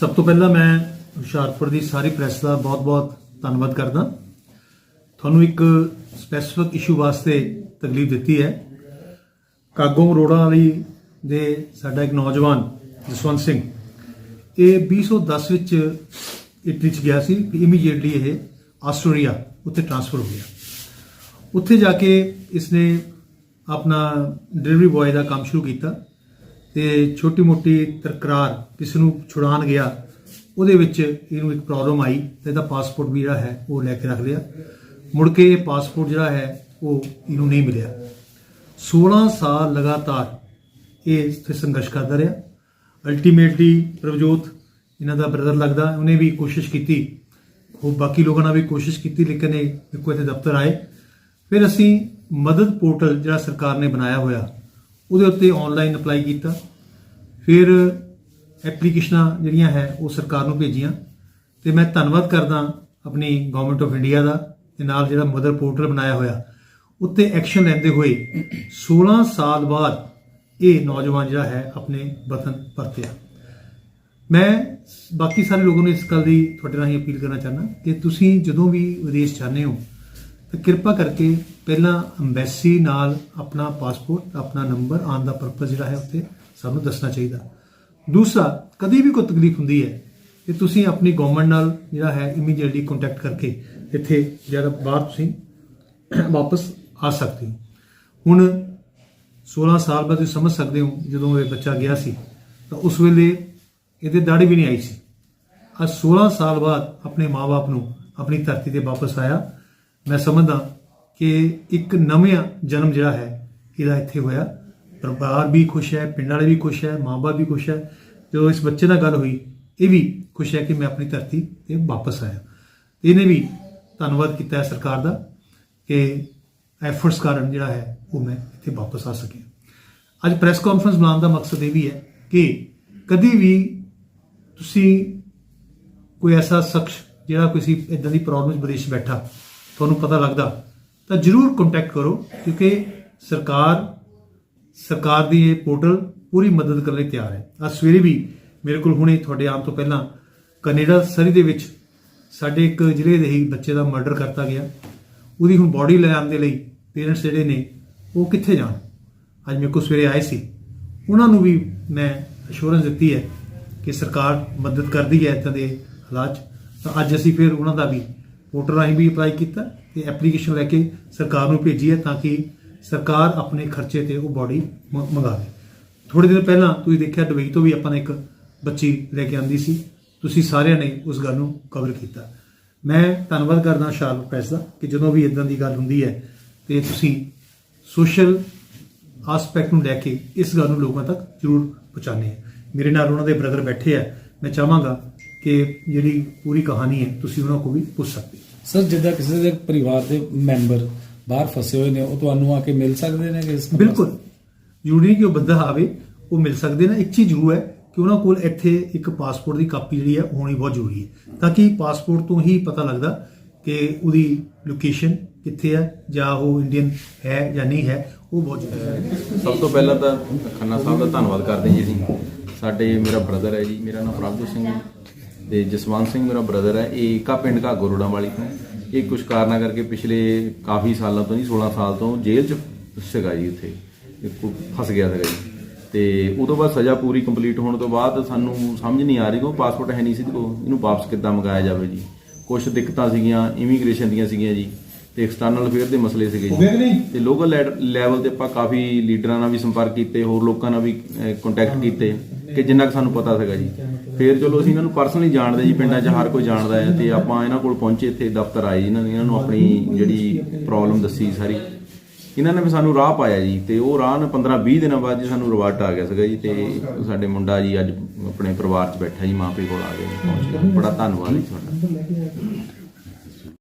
ਸਭ ਤੋਂ ਪਹਿਲਾਂ ਮੈਂ ਹੁਸ਼ਿਆਰਪੁਰ ਦੀ ਸਾਰੀ ਪ੍ਰੈਸ ਦਾ ਬਹੁਤ-ਬਹੁਤ ਧੰਨਵਾਦ ਕਰਦਾ। ਤੁਹਾਨੂੰ ਇੱਕ ਸਪੈਸੀਫਿਕ ਇਸ਼ੂ ਵਾਸਤੇ ਤਕਲੀਫ ਦਿੱਤੀ ਹੈ। ਕਾਗੋਂ ਰੋੜਾ ਵਾਲੀ ਦੇ ਸਾਡਾ ਇੱਕ ਨੌਜਵਾਨ, ਜਸਵੰਤ ਸਿੰਘ, ਇਹ 2010 ਵਿੱਚ ਇਟਲੀ ਚ ਗਿਆ ਸੀ ਇਮੀਡੀਏਟਲੀ ਇਹ ਆਸਟ੍ਰੇਲੀਆ ਉੱਥੇ ਟ੍ਰਾਂਸਫਰ ਹੋ ਗਿਆ। ਉੱਥੇ ਜਾ ਕੇ ਇਸਨੇ ਆਪਣਾ ਡਿਲੀਵਰੀ ਬॉय ਦਾ ਕੰਮ ਸ਼ੁਰੂ ਕੀਤਾ। ਤੇ ਛੋਟੀ ਮੋਟੀ ਤਰਕਰਾਰ ਕਿਸ ਨੂੰ ਛੁਡਾਣ ਗਿਆ, ਉਹਦੇ ਵਿੱਚ ਇਹਨੂੰ ਇੱਕ ਪ੍ਰੋਬਲਮ ਆਈ ਤੇ ਇਹਦਾ ਪਾਸਪੋਰਟ ਵੀ ਜਿਹੜਾ ਹੈ ਉਹ ਲੈ ਕੇ ਰੱਖ ਲਿਆ। ਮੁੜ ਕੇ ਇਹ ਪਾਸਪੋਰਟ ਜਿਹੜਾ ਹੈ ਉਹ ਇਹਨੂੰ ਨਹੀਂ ਮਿਲਿਆ। 16 ਸਾਲ ਲਗਾਤਾਰ ਇਹ ਇੱਥੇ ਸੰਘਰਸ਼ ਕਰਦਾ ਰਿਹਾ। ਅਲਟੀਮੇਟਲੀ ਪ੍ਰਭਜੋਤ, ਇਹਨਾਂ ਦਾ ਬ੍ਰਦਰ ਲੱਗਦਾ, ਉਹਨੇ ਵੀ ਕੋਸ਼ਿਸ਼ ਕੀਤੀ। ਉਹ ਬਾਕੀ ਲੋਕਾਂ ਨਾਲ ਵੀ ਕੋਸ਼ਿਸ਼ ਕੀਤੀ, ਲੇਕਿਨ ਇਹ ਇੱਕੋ ਇੱਥੇ ਦਫ਼ਤਰ ਆਏ। ਫਿਰ ਅਸੀਂ ਮਦਦ ਪੋਰਟਲ ਜਿਹੜਾ ਸਰਕਾਰ ਨੇ ਬਣਾਇਆ ਹੋਇਆ ਉਹਦੇ ਉੱਤੇ ਆਨਲਾਈਨ ਅਪਲਾਈ ਕੀਤਾ। ਫਿਰ ਐਪਲੀਕੇਸ਼ਨਾਂ ਜਿਹੜੀਆਂ ਹੈ, ਉਹ ਸਰਕਾਰ ਨੂੰ ਭੇਜੀਆਂ। ਤੇ ਮੈਂ ਧੰਨਵਾਦ ਕਰਦਾ ਆਪਣੀ ਗਵਰਨਮੈਂਟ ਆਫ ਇੰਡੀਆ ਦਾ, ਤੇ ਨਾਲ ਜਿਹੜਾ ਮਦਰ ਪੋਰਟਲ ਬਣਾਇਆ ਹੋਇਆ, ਉੱਤੇ ਐਕਸ਼ਨ ਲੈਂਦੇ ਹੋਏ 16 ਸਾਲ ਬਾਅਦ ਇਹ ਨੌਜਵਾਨ ਜਿਹੜਾ ਹੈ, ਆਪਣੇ ਵਤਨ ਪਰਤਿਆ। ਮੈਂ ਬਾਕੀ ਸਾਰੇ ਲੋਕਾਂ ਨੂੰ ਇਸ ਗੱਲ ਦੀ ਤੁਹਾਡੇ ਰਾਹੀਂ ਅਪੀਲ ਕਰਨਾ ਚਾਹੁੰਦਾ ਕਿ ਤੁਸੀਂ ਜਦੋਂ ਵੀ ਵਿਦੇਸ਼ ਜਾਂਦੇ ਹੋ ਤਾਂ ਕਿਰਪਾ ਕਰਕੇ ਪਹਿਲਾਂ ਅੰਬੈਸੀ ਨਾਲ ਆਪਣਾ ਪਾਸਪੋਰਟ ਆਪਣਾ ਨੰਬਰ ਆਉਣ ਦਾ ਪਰਪਸ ਜਿਹੜਾ ਹੈ ਉੱਤੇ ਸਾਨੂੰ ਦੱਸਣਾ ਚਾਹੀਦਾ। ਦੂਸਰਾ, ਕਦੀ ਵੀ ਕੋਈ ਤਕਲੀਫ ਹੁੰਦੀ ਹੈ ਤੇ ਤੁਸੀਂ ਆਪਣੀ ਗਵਰਨਮੈਂਟ ਨਾਲ ਜਿਹੜਾ ਹੈ ਇਮੀਡੀਏਟਲੀ ਕੰਟੈਕਟ ਕਰਕੇ ਇੱਥੇ ਜਿਹੜਾ ਬਾਹਰ ਤੁਸੀਂ ਵਾਪਸ ਆ ਸਕਦੇ ਹੋ। ਹੁਣ 16 ਸਾਲ ਬਾਅਦ ਤੁਸੀਂ ਸਮਝ ਸਕਦੇ ਹੋ, ਜਦੋਂ ਇਹ ਬੱਚਾ ਗਿਆ ਸੀ, ਤਾਂ ਉਸ ਵੇਲੇ ਇਹਦੇ ਦਾੜੀ ਵੀ ਨਹੀਂ ਆਈ ਸੀ। ਅੱਜ 16 ਸਾਲ ਬਾਅਦ ਆਪਣੇ ਮਾਪੇ ਨੂੰ ਆਪਣੀ ਧਰਤੀ ਤੇ ਵਾਪਸ ਆਇਆ। ਮੈਂ ਸਮਝਦਾ ਕਿ ਇੱਕ ਨਵਾਂ ਜਨਮ ਜਿਹੜਾ ਹੈ, ਇਹਦਾ ਇੱਥੇ ਹੋਇਆ। ਪਰਿਵਾਰ ਵੀ ਖੁਸ਼ ਹੈ, ਪਿੰਡ ਵਾਲੇ ਵੀ ਖੁਸ਼ ਹੈ ਮਾਪੇ ਵੀ ਖੁਸ਼ ਹੈ। ਜਦੋਂ ਇਸ ਬੱਚੇ ਨਾਲ ਗੱਲ ਹੋਈ, ਇਹ ਵੀ ਖੁਸ਼ ਹੈ ਕਿ ਮੈਂ ਆਪਣੀ ਧਰਤੀ ਤੇ ਵਾਪਸ ਆਇਆ। ਇਹਨੇ ਵੀ ਧੰਨਵਾਦ ਕੀਤਾ ਹੈ ਸਰਕਾਰ ਦਾ ਕਿ ਐਫਰਟਸ ਕਾਰਨ ਜਿਹੜਾ ਹੈ, ਉਹ ਮੈਂ ਇੱਥੇ ਵਾਪਸ ਆ ਸਕਿਆ। ਅੱਜ ਪ੍ਰੈਸ ਕਾਨਫਰੰਸ ਬੁਲਾਉਣ ਦਾ ਮਕਸਦ ਇਹ ਵੀ ਹੈ ਕਿ ਕਦੀ ਵੀ ਤੁਸੀਂ ਕੋਈ ਐਸਾ ਸ਼ਖਸ ਜਿਹੜਾ ਕਿਸੇ ਇਦਾਂ ਦੀ ਪ੍ਰੋਬਲਮ ਵਿੱਚ ਵਿਦੇਸ਼ ਬੈਠਾ ਤੁਹਾਨੂੰ ਪਤਾ ਲੱਗਦਾ, ਤਾਂ ਜਰੂਰ ਕੰਟੈਕਟ ਕਰੋ, ਕਿਉਂਕਿ ਸਰਕਾਰ ਸਰਕਾਰ ਦੀ ਇਹ ਪੋਰਟਲ ਪੂਰੀ ਮਦਦ ਕਰਨ ਲਈ ਤਿਆਰ ਹੈ। ਅੱਜ ਸਵੇਰੇ ਵੀ ਮੇਰੇ ਕੋਲ ਹੁਣੇ ਤੁਹਾਡੇ ਆਉਣ ਤੋਂ ਪਹਿਲਾਂ ਕੈਨੇਡਾ ਸਰੀ ਦੇ ਵਿੱਚ ਸਾਡੇ ਇੱਕ ਜ਼ਿਲ੍ਹੇ ਦੇ ਹੀ ਬੱਚੇ ਦਾ ਮਰਡਰ ਕਰਤਾ ਗਿਆ। ਉਹਦੀ ਹੁਣ ਬਾਡੀ ਲੈ ਆਉਣ ਦੇ ਲਈ ਪੇਰੈਂਟਸ ਜਿਹੜੇ ਨੇ, ਉਹ ਕਿੱਥੇ ਜਾਣ? ਅੱਜ ਮੇਰੇ ਕੋਲ ਸਵੇਰੇ ਆਏ ਸੀ। ਉਹਨਾਂ ਨੂੰ ਵੀ ਮੈਂ ਅਸ਼ੋਰੈਂਸ ਦਿੱਤੀ ਹੈ ਕਿ ਸਰਕਾਰ ਮਦਦ ਕਰਦੀ ਹੈ ਇਦਾਂ ਦੇ ਹਾਲਾਤ। 'ਚ। ਤਾਂ ਅੱਜ ਅਸੀਂ ਫਿਰ ਉਹਨਾਂ ਦਾ ਵੀ ਪੋਰਟਲ ਰਾਹੀਂ ਵੀ ਅਪਲਾਈ ਕੀਤਾ ਤੇ ਐਪਲੀਕੇਸ਼ਨ ਲੈ ਕੇ ਸਰਕਾਰ ਨੂੰ ਭੇਜੀ ਹੈ ਤਾਂ ਕਿ ਸਰਕਾਰ ਆਪਣੇ ਖਰਚੇ ਤੇ ਉਹ ਬਾਡੀ ਮੰਗਾਵੇ ਥੋੜੇ ਦਿਨ ਪਹਿਲਾਂ ਤੁਸੀਂ ਦੇਖਿਆ ਦੁਬਈ ਤੋਂ ਵੀ ਆਪਾਂ ਨੇ ਇੱਕ ਬੱਚੀ ਲੈ ਕੇ ਆਂਦੀ ਸੀ। ਤੁਸੀਂ ਸਾਰਿਆਂ ਨੇ ਉਸ ਗੱਲ ਨੂੰ ਕਵਰ ਕੀਤਾ। ਮੈਂ ਧੰਨਵਾਦ ਕਰਦਾ ਸ਼ਾਲ ਪ੍ਰੈਸ ਦਾ ਕਿ ਜਦੋਂ ਵੀ ਇਦਾਂ ਦੀ ਗੱਲ ਹੁੰਦੀ ਹੈ ਤੇ ਤੁਸੀਂ ਸੋਸ਼ਲ ਆਸਪੈਕਟ ਨੂੰ ਲੈ ਕੇ ਇਸ ਗੱਲ ਨੂੰ ਲੋਕਾਂ ਤੱਕ ਜ਼ਰੂਰ ਪਹੁੰਚਾਉਂਦੇ ਆ ਮੇਰੇ ਨਾਲ ਉਹਨਾਂ ਦੇ ਬ੍ਰਦਰ ਬੈਠੇ ਆ। ਮੈਂ ਚਾਹਾਂਗਾ ਕਿ ਜਿਹੜੀ ਪੂਰੀ ਕਹਾਣੀ ਹੈ ਤੁਸੀਂ ਉਹਨਾਂ ਕੋਲ ਵੀ ਪੁੱਛ ਸਕਦੇ ਹੋ। ਸਰ ਜਿੱਦਾਂ ਕਿਸੇ ਦੇ ਪਰਿਵਾਰ ਦੇ ਮੈਂਬਰ ਬਾਹਰ ਫਸੇ ਹੋਏ ਨੇ ਉਹ ਤੁਹਾਨੂੰ ਆ ਕੇ ਮਿਲ ਸਕਦੇ ਨੇ ਕਿ ਇਸ ਬਿਲਕੁਲ। ਜ਼ਰੂਰੀ ਨਹੀਂ ਕਿ ਉਹ ਬੰਦਾ ਆਵੇ ਉਹ ਮਿਲ ਸਕਦੇ ਨੇ। ਇੱਕ ਚੀਜ਼ ਜ਼ਰੂਰ ਹੈ ਕਿ ਉਹਨਾਂ ਕੋਲ ਇੱਥੇ ਇੱਕ ਪਾਸਪੋਰਟ ਦੀ ਕਾਪੀ ਜਿਹੜੀ ਹੈ ਉਹ ਹੋਣੀ ਬਹੁਤ ਜ਼ਰੂਰੀ ਹੈ। ਤਾਂ ਕਿ ਪਾਸਪੋਰਟ ਤੋਂ ਹੀ ਪਤਾ ਲੱਗਦਾ ਕਿ ਉਹਦੀ ਲੋਕੇਸ਼ਨ ਕਿੱਥੇ ਹੈ ਜਾਂ ਉਹ ਇੰਡੀਅਨ ਹੈ ਜਾਂ ਨਹੀਂ ਹੈ ਉਹ ਬਹੁਤ ਜ਼ਰੂਰੀ ਹੈ। ਸਭ ਤੋਂ ਪਹਿਲਾਂ ਤਾਂ ਖੰਨਾ ਸਾਹਿਬ ਦਾ ਧੰਨਵਾਦ ਕਰਦੇ ਜੀ ਅਸੀਂ। ਸਾਡੇ ਮੇਰਾ ਬ੍ਰਦਰ ਹੈ ਜੀ ਮੇਰਾ ਨਾਮ ਪ੍ਰਭਜੋਤ ਸਿੰਘ ਹੈ। ਤੇ ਜਸਵੰਤ ਸਿੰਘ ਮੇਰਾ ਬ੍ਰਦਰ ਹੈ, ਇਹ ਕਾ ਪਿੰਡ ਘਾਗੋ ਰੋਡਾਂ ਵਾਲੀ ਤੋਂ। ਇਹ ਕੁਝ ਕਾਰਨਾਂ ਕਰਕੇ ਪਿਛਲੇ ਕਾਫੀ ਸਾਲਾਂ ਤੋਂ ਜੀ 16 ਸਾਲ ਤੋਂ ਜੇਲ੍ਹ 'ਚ ਸੀਗਾ ਜੀ ਉੱਥੇ। ਇਹ ਫਸ ਗਿਆ ਸੀਗਾ ਜੀ। ਤੇ ਉਦੋਂ ਬਾਅਦ ਸਜ਼ਾ ਪੂਰੀ ਕੰਪਲੀਟ ਹੋਣ ਤੋਂ ਬਾਅਦ ਸਾਨੂੰ ਸਮਝ ਨਹੀਂ ਆ ਰਹੀ ਕਿ ਪਾਸਪੋਰਟ ਹੈ ਨਹੀਂ ਸੀ ਤੇ ਇਹਨੂੰ ਵਾਪਸ ਕਿੱਦਾਂ ਮੰਗਾਇਆ ਜਾਵੇ ਜੀ। ਕੁਝ ਦਿੱਕਤਾਂ ਸੀਗੀਆਂ ਇਮੀਗ੍ਰੇਸ਼ਨ ਦੀਆਂ ਸੀਗੀਆਂ ਜੀ। ਤੇ ਐਕਸਟਰਨਲ ਅਫੇਅਰ ਦੇ ਮਸਲੇ ਸੀਗੇ ਜੀ। ਤੇ ਲੋਕਲ ਲੈਵਲ ਤੇ ਆਪਾਂ ਕਾਫੀ ਲੀਡਰਾਂ ਨਾਲ ਵੀ ਸੰਪਰਕ ਕੀਤੇ ਹੋਰ ਲੋਕਾਂ ਨਾਲ ਵੀ ਕੰਟੈਕਟ ਕੀਤੇ ਕਿ ਜਿੰਨਾ ਕੁ ਸਾਨੂੰ ਪਤਾ ਸੀਗਾ ਜੀ। ਫਿਰ ਚਲੋ ਅਸੀਂ ਇਹਨਾਂ ਨੂੰ ਪਰਸਨਲੀ ਜਾਣਦੇ ਜੀ ਪਿੰਡਾਂ 'ਚ ਹਰ ਕੋਈ ਜਾਣਦਾ ਹੈ ਤੇ ਆਪਾਂ ਇਹਨਾਂ ਕੋਲ ਪਹੁੰਚੇ ਇੱਥੇ ਦਫ਼ਤਰ ਆਏ ਇਹਨਾਂ ਨੇ ਇਹਨਾਂ ਨੂੰ ਆਪਣੀ ਜਿਹੜੀ ਪ੍ਰੋਬਲਮ ਦੱਸੀ ਸਾਰੀ। ਇਹਨਾਂ ਨੇ ਵੀ ਸਾਨੂੰ ਰਾਹ ਪਾਇਆ ਜੀ ਤੇ ਉਹ ਰਾਹ ਨੇ 15 20 ਦਿਨਾਂ ਬਾਅਦ ਜੀ ਸਾਨੂੰ ਰਿਵਾਰਡ ਆ ਗਿਆ ਸੀਗਾ ਜੀ ਤੇ ਸਾਡੇ ਮੁੰਡਾ ਜੀ ਅੱਜ ਆਪਣੇ ਪਰਿਵਾਰ 'ਚ ਬੈਠਾ ਜੀ ਮਾਪੇ ਕੋਲ ਆ ਗਏ ਪਹੁੰਚ ਗਿਆ ਬੜਾ ਧੰਨਵਾਦ ਜੀ ਤੁਹਾਡਾ।